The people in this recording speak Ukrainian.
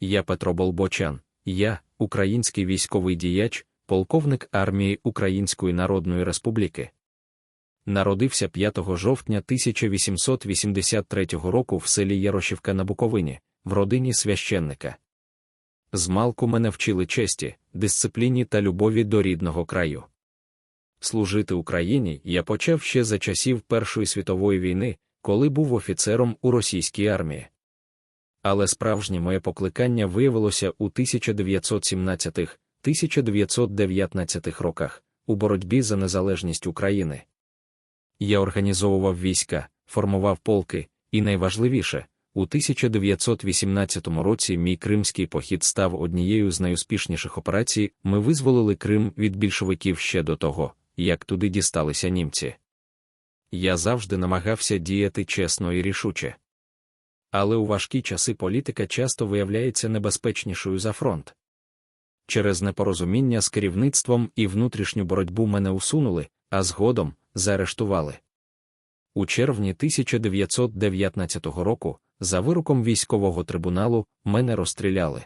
Я Петро Болбочан, я, український військовий діяч, полковник армії Української Народної Республіки. Народився 5 жовтня 1883 року в селі Ярошівка на Буковині, в родині священника. Змалку мене вчили честі, дисципліні та любові до рідного краю. Служити Україні я почав ще за часів Першої світової війни, коли був офіцером у російській армії. Але справжнє моє покликання виявилося у 1917-1919 роках у боротьбі за незалежність України. Я організовував війська, формував полки, і найважливіше, у 1918 році мій кримський похід став однією з найуспішніших операцій. Ми визволили Крим від більшовиків ще до того, як туди дісталися німці. Я завжди намагався діяти чесно і рішуче. Але у важкі часи політика часто виявляється небезпечнішою за фронт. Через непорозуміння з керівництвом і внутрішню боротьбу мене усунули, а згодом заарештували. У червні 1919 року, за вироком військового трибуналу, мене розстріляли.